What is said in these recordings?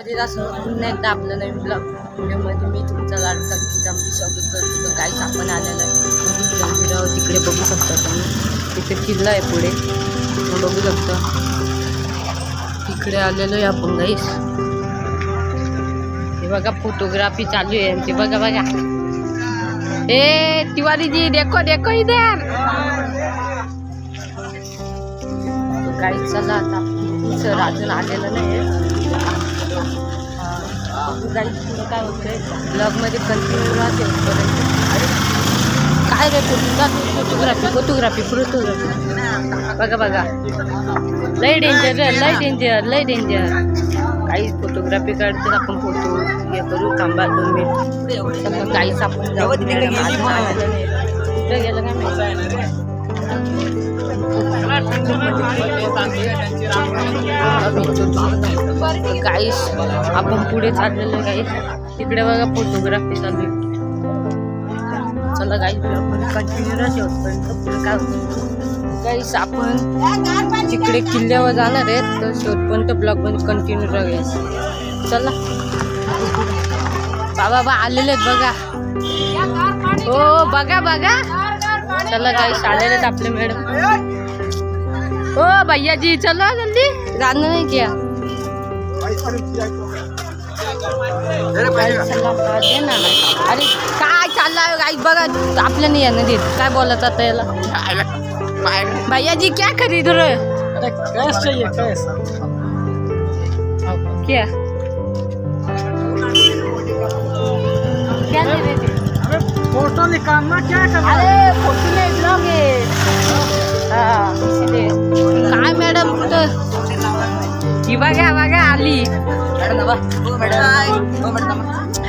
कधीच असं पुन्हा एकदा आपलं नवीन ब्लॉग व्हिडिओमध्ये मी तुमचा लाडका जंपी स्वागत करतो काहीच सामान आलेलं आहे जंपिराव तिकडे बघू शकता तुम्ही. तिथे किल्ला आहे पुढे. बघू शकता. तिकडे आलेलो आहे आपण गाईस हे बघा फोटोग्राफी चालू आहे. यांची बघा बघा. ए तिवारीजी देखो देखो इधर. काही चला आता. सर अजून आलेलं नाही गाईस पुढं काय होतंय? ब्लॉगमध्ये कंटिन्यू राहते अरे काय रे फोटोग्राफी फोटोग्राफी फोटोग्राफी बघा बघा. लय डेंजर लय डेंजर लय डेंजर काही फोटोग्राफी काढतील आपण फोटो हे करू थांबा दोन मिनिट काहीच आपण जाऊ कुठं गेलं काय माहिती गाईस आपण पुढे चाललेलो गाईस तिकडे बघा फोटोग्राफी चालू चला गाईस कंटिन्यू पुढे काय गाईस आपण तिकडे किल्ल्यावर जाणार आहेत तर शेवटपर्यंत ब्लॉग पण कंटिन्यू राहायचं चला. बाबा बा आलेले आहेत बघा. हो बघा बघा. चला काही आलेले आहेत आपले मॅडम ओ हो, भैया जी चलो जल्दी. जाणं नाही किया अरे काय चाललं गाई बघा आपल्या नाही यानं देत काय भैया जी क्या खरीद रहे हो? अरे कैश चाहिए कैश क्या क्या ले रहे फ़ोटो निकालना क्या कर है अरे फ़ोटो ब्लॉग आहे हा इसीलिए काय मॅडम कुठं ही बघा बघा आली.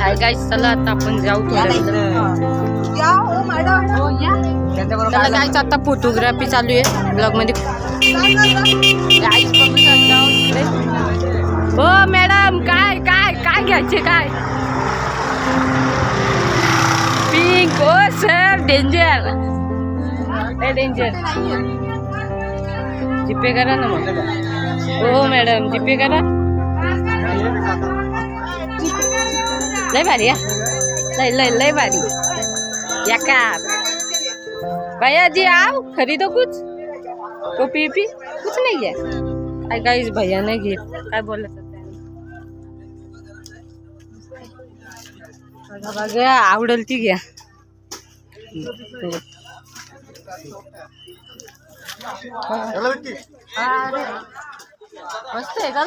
हाय काय चला आता आपण जाऊ थोड्या हो आता फोटोग्राफी चालू आहे. ब्लॉगमध्ये. हो मॅडम काय काय काय घ्यायचे काय? पिंक ओ सर डेंजर डेंजर जिपे करा ना मग. हो मॅडम जीपे करा। लय भारी या लय लय लय भारी. या भैया जी आओ खरीदो कुछ. टोपी पी कुछ नहीं है. गाईस भैया नाही घेत काय होते? बघा बघा आवडल ती घ्या अरे, मस्त आहे का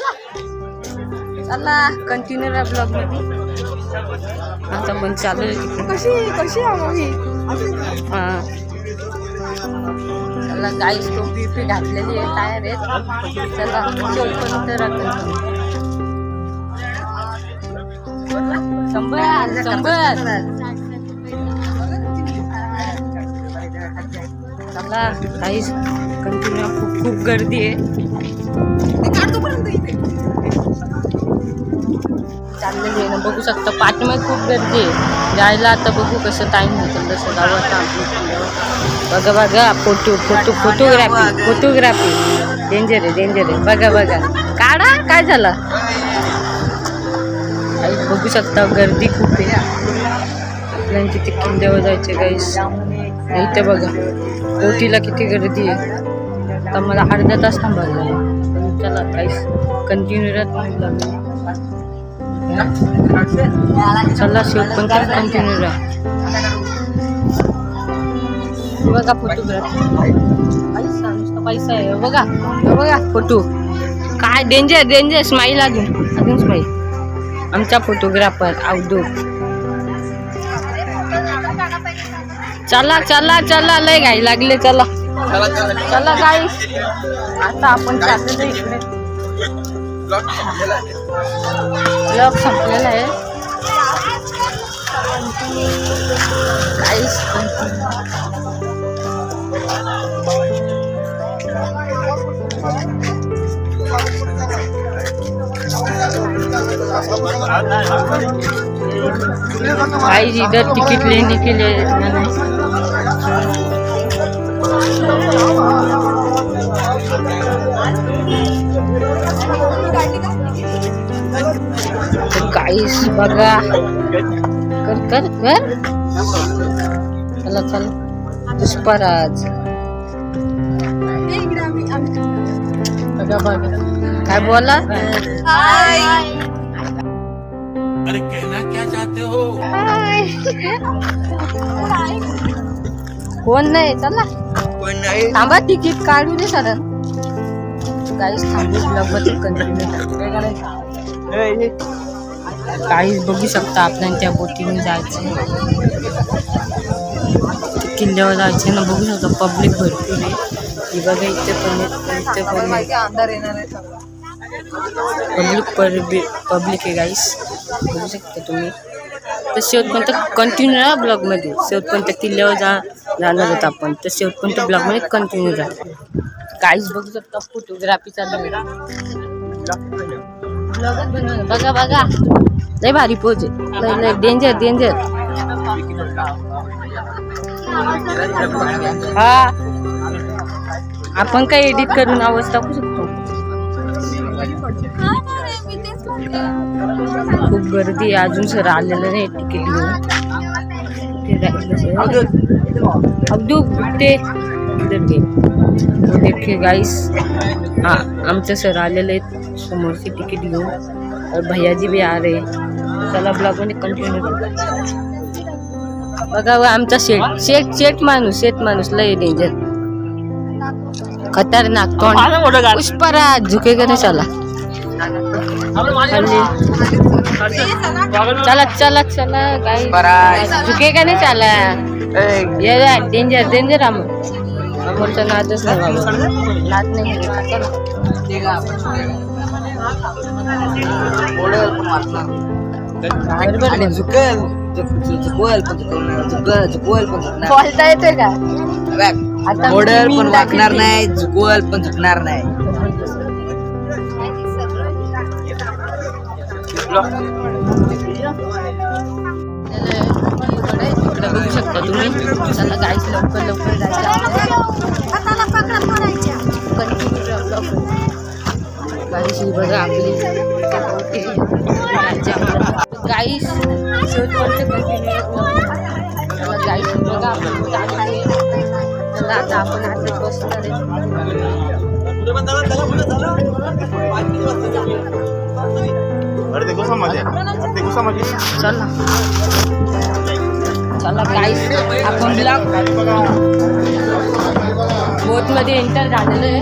चला कंटिन्यू राहा ब्लॉगमध्ये. आता पण चालू आहे. कशी कशी हा. चला गाईस टोपी पी घातलेली आहे टायर आहेत. चला शेवटपर्यंत शंभर शंभर. चला काहीच कंटिन्यू खूप खूप गर्दी आहे. चाललेली आहे ना बघू शकता. पाठीमध्ये खूप गर्दी आहे. जायला आता बघू कसं टाईम होतं तसं जावं आता बघा बघा photo photo photography photography danger आहे डेंजर आहे. बघा बघा. काढा काय झालं? बघू शकता गर्दी खूप आहे. आपल्याला तिथे किल्ल्यावर जायचे गाईस इथे बघा. ओटीला किती गर्दी आहे. तर मला अर्धा तास थांबायला लागेल. चला काहीच कंटिन्यू राहत चला शेव पण कंटिन्यू राहा. बघा फोटोग्राफी पैसा आहे. बघा बघा फोटो. काय डेंजर डेंजर स्माईल अजून. अजून स्माईल आमचा फोटोग्राफर अवधूत चला चला चला लय घाई लागले चला. चला काय आता आपण चाललेलो इकडे. ब्लॉग संपलेला आहे काहीच गाइस इधर टिकट लेने के लिए मैंने काहीच बघा. कर कर कर चला चला. पुष्पराज बघा बघा. काय बोला? अरे कहना क्या चाहते हो? कोण नाही चला. थांबा तिकीट काढू दे सर. काहीच थांबू ब्लॉगमध्ये कंटिन्यू काहीच बघू शकता आपल्याला त्या बोटीने जायचं. किल्ल्यावर जायचे ना, बघू शकता पब्लिक भरपूर आहे. ही बघा इथे पण इथे पण पब्लिक पब्लिक आहे गाईस बघू शकता तुम्ही. तर शेवटपर्यंत कंटिन्यू राहा ब्लॉगमध्ये शेवटपर्यंत किल्ल्यावर जा, जाणार आहोत आपण. तर शेवटपर्यंत ब्लॉगमध्ये कंटिन्यू राहा. काहीच बघू शकता फोटोग्राफी चालू आहे. बघा बघा. लय भारी पोच लय लय डेंजर डेंजर हा. आपण काय एडिट करून आवाज टाकू शकतो? खूप गर्दी आहे. अजून सर आलेलं नाही तिकीट घेऊन. ते गाईस सर. अब्दू ते सर आलेलं आहेत. समोसे टिकट लो और भैया जी भी आ रहे चला ब्लॉग मध्ये कंटिन्यू करू। बघा आमचा शेट शेट शेट मानूस शेट मानूस लय डेंजर खतरनाक तो उस पर झुके करे तो चला। चला चला चला काही झुके का नहीं चला। ये डेंजर डेंजर आम अमोरचा नाचच नाही नाच नाही नाही चला. बरोबर आणि झुकल झुक- झुकवल पण झुकवणार झुकल झुकवल पण झुकणार बोलता येतोय का? आता मोडल पण वाकणार. नाही झुकवल पण झुकणार नाही. बघू शकता तुम्ही. चला गाईस लवकर लवकर गाईस ही बघा आपली. गाईस शेवटपर्यंत कंटिन्यू गाईस बघा आपण कुठं आहे. चला आता आपण आता बसणार आहे. चला. चला गाईस आपण ब्लॉग बोटमध्ये एंटर झालेलं आहे.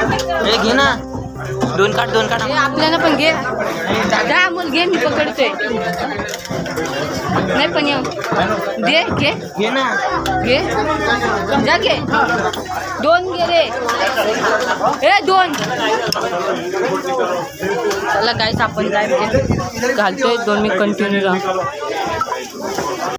घे ना. दोन काट दोन काट हे आपल्याला पण घे. जा अमोल घे मी पकडतोय. नाही पण येऊ. दे घे. घे ना. घे. जा घे. दोन घे रे ए दोन. चला गाईस आपण काय घे. घालतोय दोन मी कंटिन्यू राहा.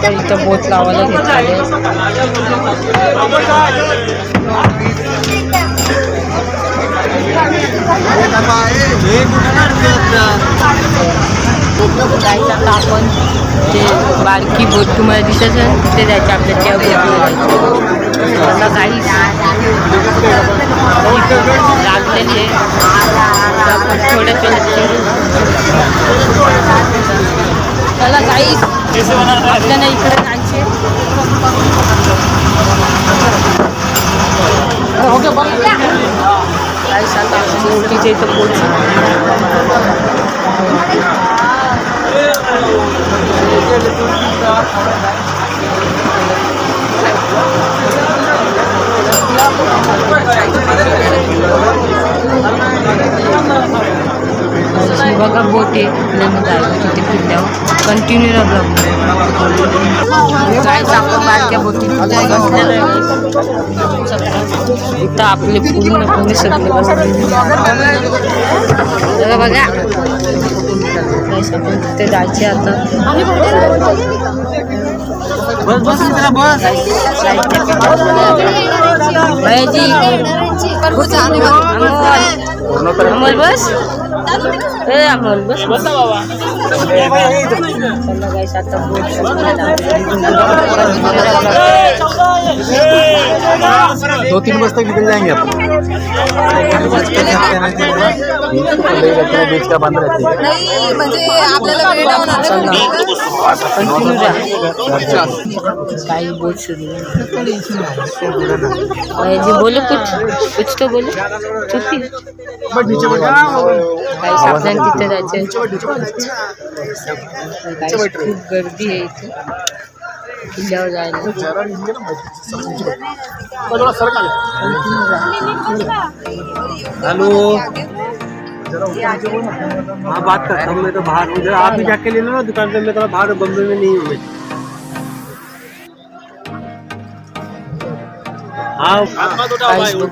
तर इथं बोट लावायला घेतलेले जायचं आता आपण ते बारकी बोट तुम्हाला दिसत असेल तिथे जायचं आपल्या त्या बोटला काही लागलेली आहे तर आपण त्याला काही आपल्याला इकडे जायचे काही सांगा मूर्तीच्या इथं पोहोच बघा बोट आहे आपल्याला जायला तिथे किल्ल्यावर कंटिन्यू बारक्या शकता. इथं आपले पूर्णपणे सगळे बसलेले. बघा तिथे जायचे आता. बस बस इतना बस. भैयाजी अमोल अमोल बस ए अमोल बस चला guys, आता boat सुरू दो तीन बजे तक निकल जाएंगे अपन बीच का बंद रहती है नाही म्हणजे आपल्याला वेळ लावून आलं कंटिन्यू राहा काही बोल कुछ कुछ तो बोलो चुपी काही आपल्याला तिथे जायचं खूप गर्दी आहे इथे हेलो हाँ बात करता हूँ मैं तो बाहर हूँ आप भी जाके ले लो ना दुकान पे मैं तो बाहर बम्बई में नहीं हूँ मैं हाँ काहीच बघू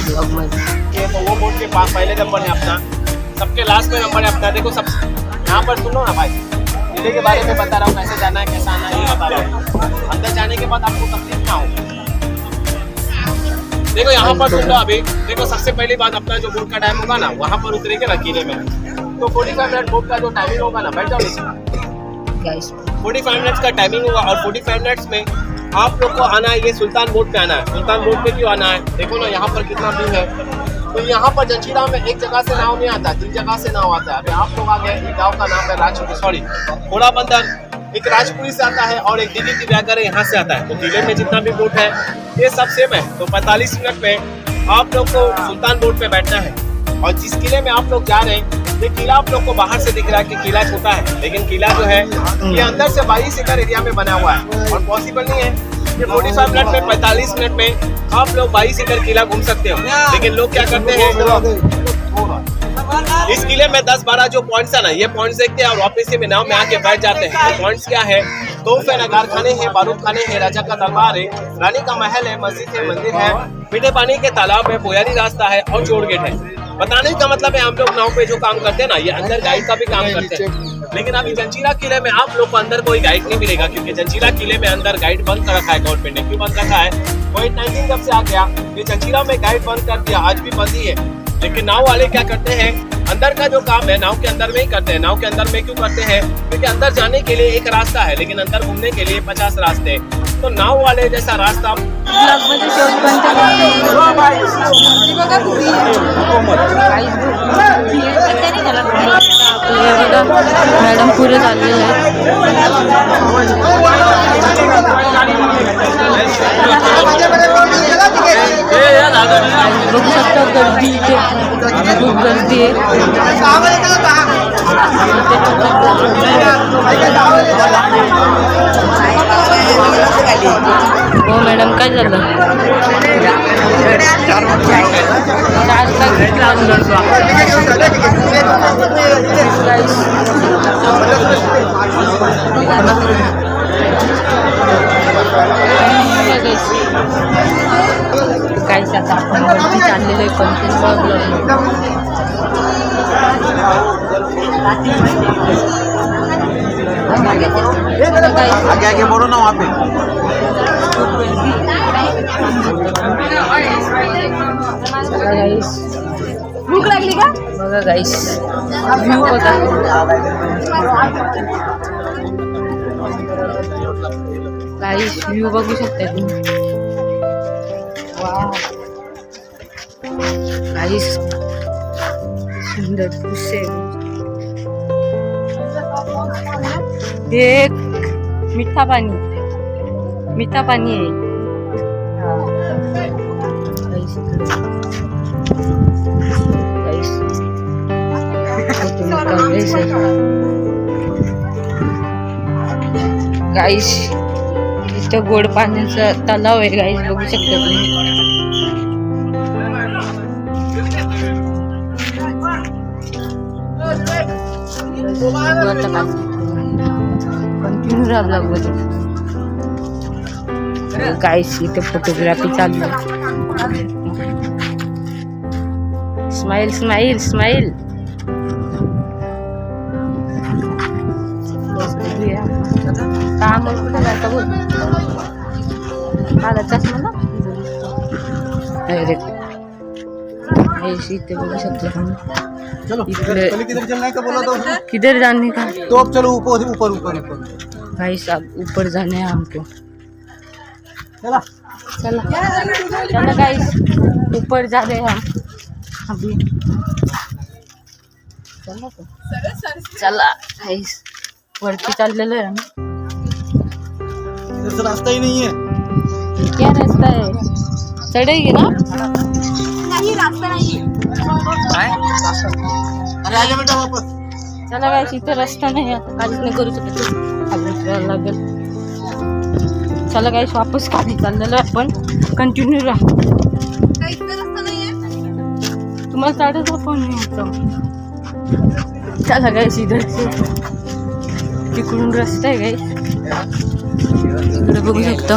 तो वो बोर्ड के पास पहले नंबर है अपना। सबके लास्ट में नंबर है अपना। देखो सब यहाँ पर सुनो ना भाई। ज़िले के बारे में बता रहा हूँ कैसे जाना है कैसा आना है ये बता रहा हूँ। अंदर जाने के बाद आपको तकलीफ़ ना हो। देखो यहाँ पर सुन लो अभी। देखो सबसे पहली बात अपना जो बोर्ड का टाइम होगा ना वहाँ पर उतरे के किले में। तो फोर्टी फाइव मिनट बोर्ड का जो टाइमिंग होगा ना बैठ जाओ गाईस 45 मिनट्स का टाइमिंग होगा और 45 मिनट्स में आप लोग को आना है, ये सुल्तान बोर्ड पे आना है। सुल्तान बोर्ड पे क्यों आना है। देखो ना, यहाँ पर कितना भीड़ है। तो यहाँ पर जंजीरा में एक जगह से नाव नहीं आता, तीन जगह से नाव आता है। अभी आप लोग आ गए, एक गाँव का नाम है राजपुरी सॉरी घोड़ा बंदर एक राजपुरी से आता है और एक दिल्ली की व्यागर यहाँ से आता है। तो ज़िले में जितना भी बोट है, ये सब सेम है। तो 45 मिनट में आप लोग को सुल्तान बोर्ड पे बैठना है। और जिस किले में आप लोग जा रहे हैं ये किला आप लोग को बाहर से दिख रहा है कि किला छोटा है, लेकिन किला जो है, ये अंदर से बाईस एकड़ एरिया में बना हुआ है और पॉसिबल नहीं है। कि 45 मिनट में 45 मिनट में आप लोग बाईस एकड़ किला घूम सकते हो। लेकिन लोग क्या करते हैं, इस किले में 10-12 जो पॉइंट्स है ना, ये पॉइंट्स देखते हैं और वापस में नाव में आके बैठ जाते हैं। तो पॉइंट्स क्या है है नगार खाने हैं, बारूद खाने हैं, राजा का दरबार है, रानी का महल है, मस्जिद है, मंदिर है मीठे पानी के तालाब है बोयारी रास्ता है और चोर गेट है। बताने का मतलब है हम लोग नाव पे जो काम करते हैं ना ये अंदर गाइड का भी काम करते हैं। लेकिन अभी जंजीरा किले में आप लोग को अंदर कोई गाइड नहीं मिलेगा क्योंकि जंजीरा किले में अंदर गाइड बंद कर रखा है गवर्नमेंट ने क्यों बंद रखा है? कोविड नाइन्टीन जब से आ गया ये जंजीरा में गाइड बंद कर दिया आज भी बंद ही है। लेकिन नाव वाले क्या करते हैं अंदर का जो काम है नाव के अंदर में ही करते हैं नाव के अंदर में क्यों करते हैं क्योंकि अंदर जाने के लिए एक रास्ता है लेकिन अंदर घूमने के लिए पचास रास्ते हैं तो नाव वाले जैसा रास्ता शेवटपर्यंत बघा मॅडम पुढे चाललेले आहेत बघू शकता गर्दी इथे हो। मॅडम चार तास लागले. काय आता आपण वरती चाललेलो आहे पंचवीस आगे आगे बढ़ो ना वहाँ पे बघा गाईस भूक लागली का बघा गाईस व्ह्यू बघा गाईस व्ह्यू बघू शकता. तुम्ही गाईस सुंदर दृश्य हे एक मिठा पाणी मिठा पाणी आहे काँग्रेस आहे गाईस इथं गोड पाण्याचा तलाव आहे गाईस बघू शकता तुम्ही. कंटिन्यू राहावं ब्लॉगमध्ये गाईस इथे फोटोग्राफी चालू स्माईल स्माईल स्माईल शकतो तुम्ही. चलो इकडे पहले किधर चलना का बोला तो. किधर जाने का? तो अब चलो ऊपर ऊपर ऊपर ऊपर. भाई साहब ऊपर जाने हैं हमको चला। चला। चला गाइस ऊपर जा रहे हैं हम। अभी। चला तो. चला गाइस वरती आहे आम्ही इधर रास्ता ही नहीं है। रास्ता है चढेगी ना? नाही रास्ता नाही चला गाइस इथे रस्ता नाही आता काहीच नाही करू शकत खाली उतरायला लागेल. चला गाइस वापस खाली चाललेलो आपण. कंटिन्यू राहा. काही इकडे रस्ता नाहीये? तुम्हाला साडेचा फोन नाही होता चला गाईस इधर से तिकडून रस्ता आहे गाईस इकडे बघू शकता.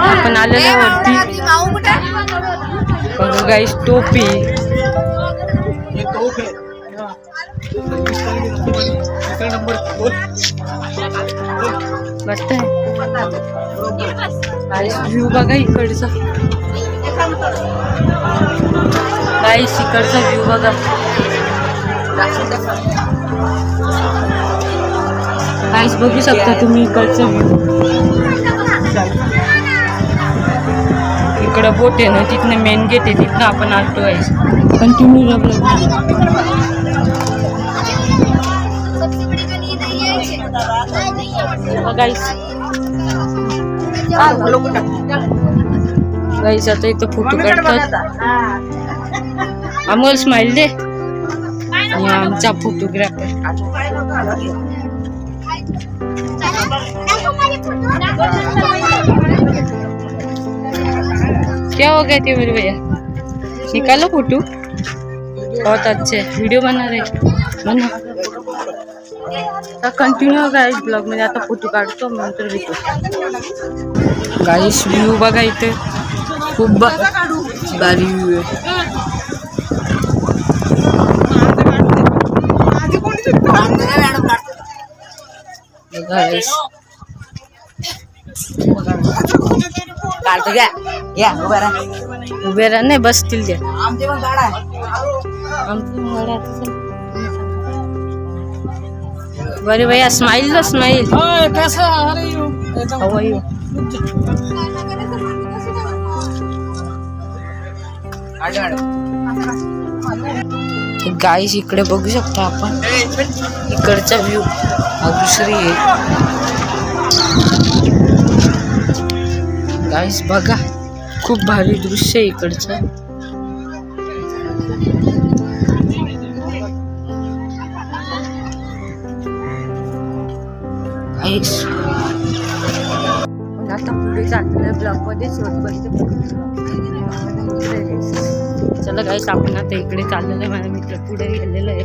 आपण आलेलो वरती गाईस टोपी. है वाटतंय गाईस व्ह्यू बघा इकडचा. गाईस इकडचा व्ह्यू बघा. गाईस बघू शकता तुम्ही इकडचा. इकडं बोट आहे ना तिथनं मेन गेट आहे तिथनं आपण आलतो गाईस कंटिन्यू रबलं गाईस आता इथं फोटो काढतात. अमोल स्माइल दे. आमचा फोटोग्राफर क्या हो गया थे मेरे भैया? निकालो फोटो। बहुत अच्छे। वीडियो बना रहे। बना। कंटिन्यू गाईस ब्लॉगमध्ये आता फोटो काढतो नंतर भेटू गाईस व्ह्यू बघा इथे. खूप ब- भारी व्ह्यू आहे. guys. काढतो घ्या भैया स्माइल दो स्माइल गाइस इकडे बगू शकता अपन। इकड़ व्यू हा दुसरी आहे. गाईस बघा. खूप भारी दृश्य आहे इकडचं. आता पुढे चाललेलं ब्लॉग चला गाईस आपण आता इकडे चाललेलं आहे. माझ्या मित्र पुढे गेलेलं आहे.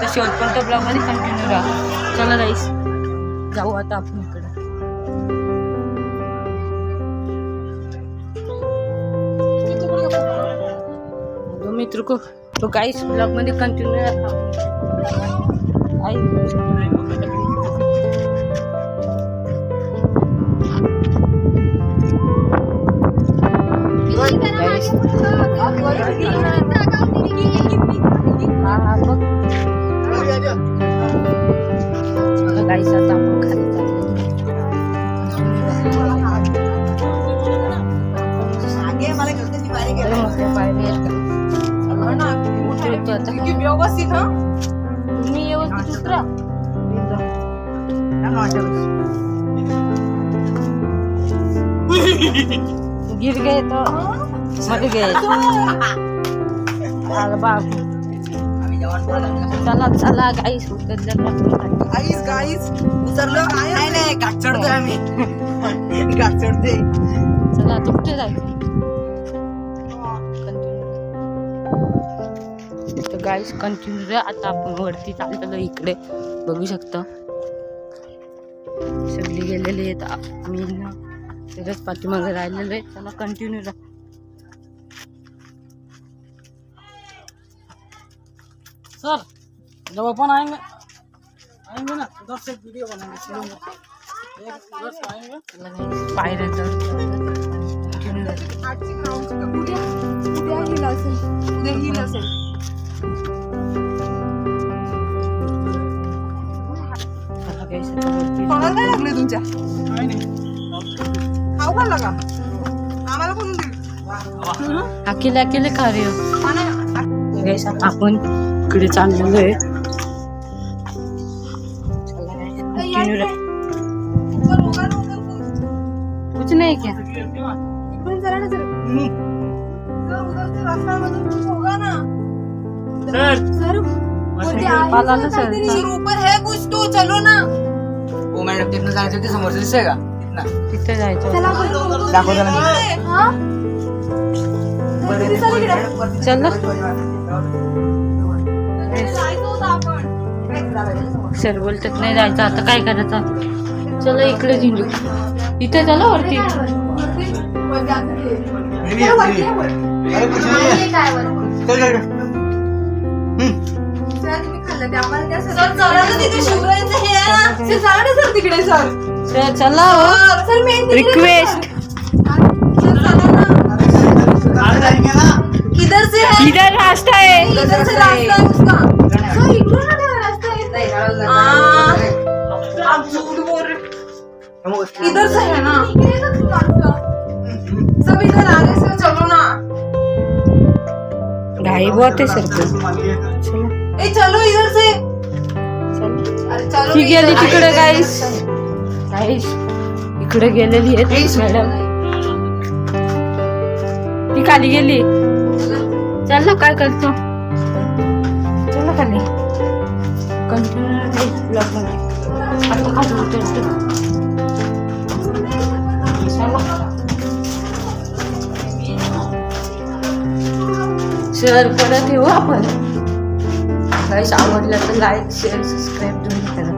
तर शेवटपर्यंत ब्लॉगमध्ये कंटिन्यू राहा. चला गाईस जाऊ आता आपण इकडे. मित्र को तो गाईस ब्लॉगमध्ये कंटिन्यू राहा. गाईस व्यवस्थित हा तुम्ही व्यवस्थित उतरा गिर गए तो मर गए चला बाप चला चला गाईस उतरलं गाईस गाईस उतरलो? नाही नाही चढतोय आम्ही. चला आता कुठे जायचं तर गाईस कंटिन्यू आता आपण वरती चाललेलो इकडे. बघू शकता. सगळी गेलेली आहेत आ- मी ना तरच पाठीमागे राहिलेलो आहे चला कंटिन्यू राहा सर जब अपन आएंगे आएंगे ना उधर से वीडियो बनाएंगे चलेंगे एक उधर से आएंगे चला guys, पायऱ्या चढ कंटिन्यू राहा आजची ग्राउंडची का उद्या उद्या हिल असेल उद्या हिल असेल चला guys, आता वरती कोणाला काय लागले तुमच्या काय नाही खाऊ घाला का आम्हाला कोण देईल अकेले अकेले खा रहे हो हा ना गाईस आता आपण इकडे चांगलं आहे कुछ नाही क्या। ऊपर है कुछ तो चलो ना। वो मॅडम तिथनं जायचं ते समोर दिसतंय का तिथे जायचं दाखव चला। चल ना सर बोलतात नाही जायचं आता काय करायचं? चला इकडे झिंजू इथे चला वरती. चला रिक्वेस्ट इधर रास्ता है इधर से रास्ता है उसका सर इकडून ना तेरा रास्ता है हाँ, आप झूठ बोल रहे इधर से है ना सब इधर आगे से चलो ना घाई बहुत है सर को चलो ए चलो इधर से चलो अरे चलो ती गेली तिकडे गाईस गाईस इकडे गेलेली आहे मॅडम ती खाली गेली चल ना काय करतो? चल ना खाली. कंटिन्यू ब्लॉग मध्ये आता खाली उतरतो चला. शेअर परत येऊ आपण? आवडलं तर लाईक शेअर सबस्क्राईब तुम्ही करा.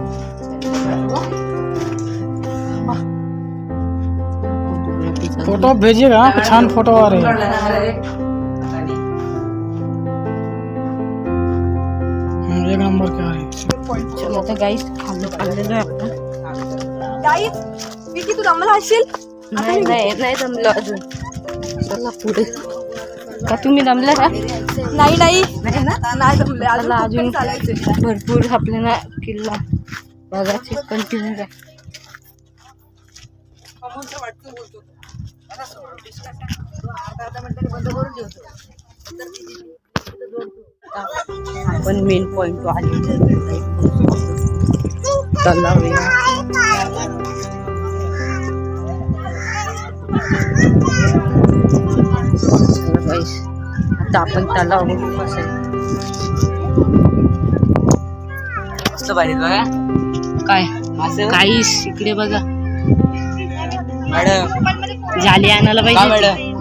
फ़ोटो भेजिएगा छान फ़ोटो आ रही है. आहे विकी तू दमला असशील? नाही नाही नाही जमलं अजून. चला पुढे. का तुम्ही जमलं का? नाही नाही. नाही जमले अजून. भरपूर आपल्याला किल्ला. बघायचे कंटिन्यू आहे आपण मेन पॉइंट आले चला guys, आता आपण तलाव बघू. मस्त भारी बघा. काय? काहीच. इकडे बघा. मॅडम. झाली आणायला पाहिजे? मॅडम?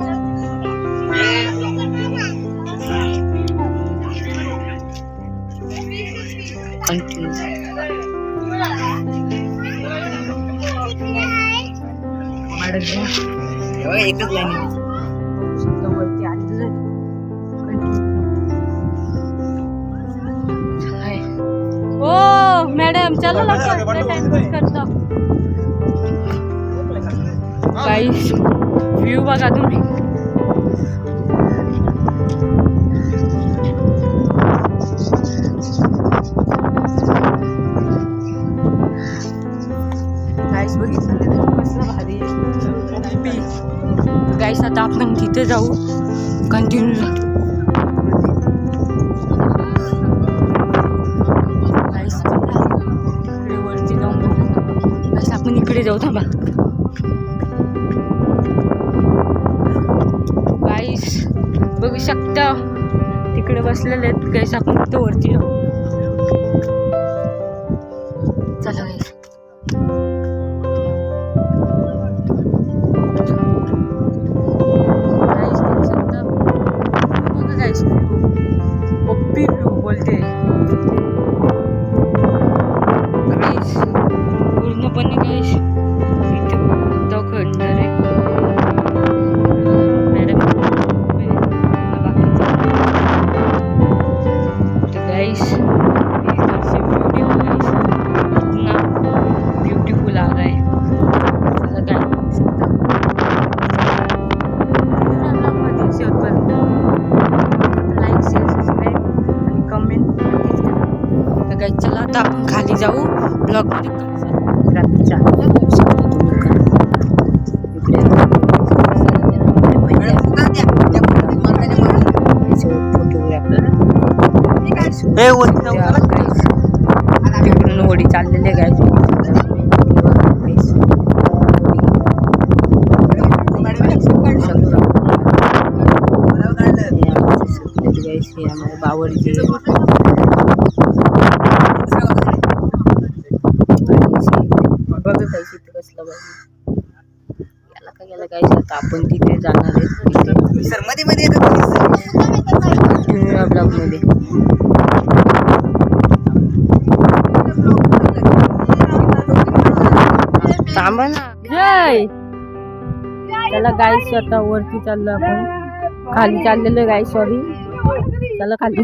अडकल्या एकच लाईन मॅडम चलो लवकर टाइमपास करतो काही व्ह्यू बघा तुम्ही काहीच बघितलं कसलं भारी आहे गाईस आता आपण तिथे जाऊ. कंटिन्यू गाईस इकडे वरती जाऊन बघू. आपण इकडे जाऊ थांबा. गाईस बघू शकता तिकडे बसलेले आहेत. गाईस आपण तिथे वरती जाऊ. 哎，我今 Winner. थांबा ना. जय. त्याला गाई स्वतः वरती चाललो आपण. खाली चाललेलो गाय सॉरी चला खाली.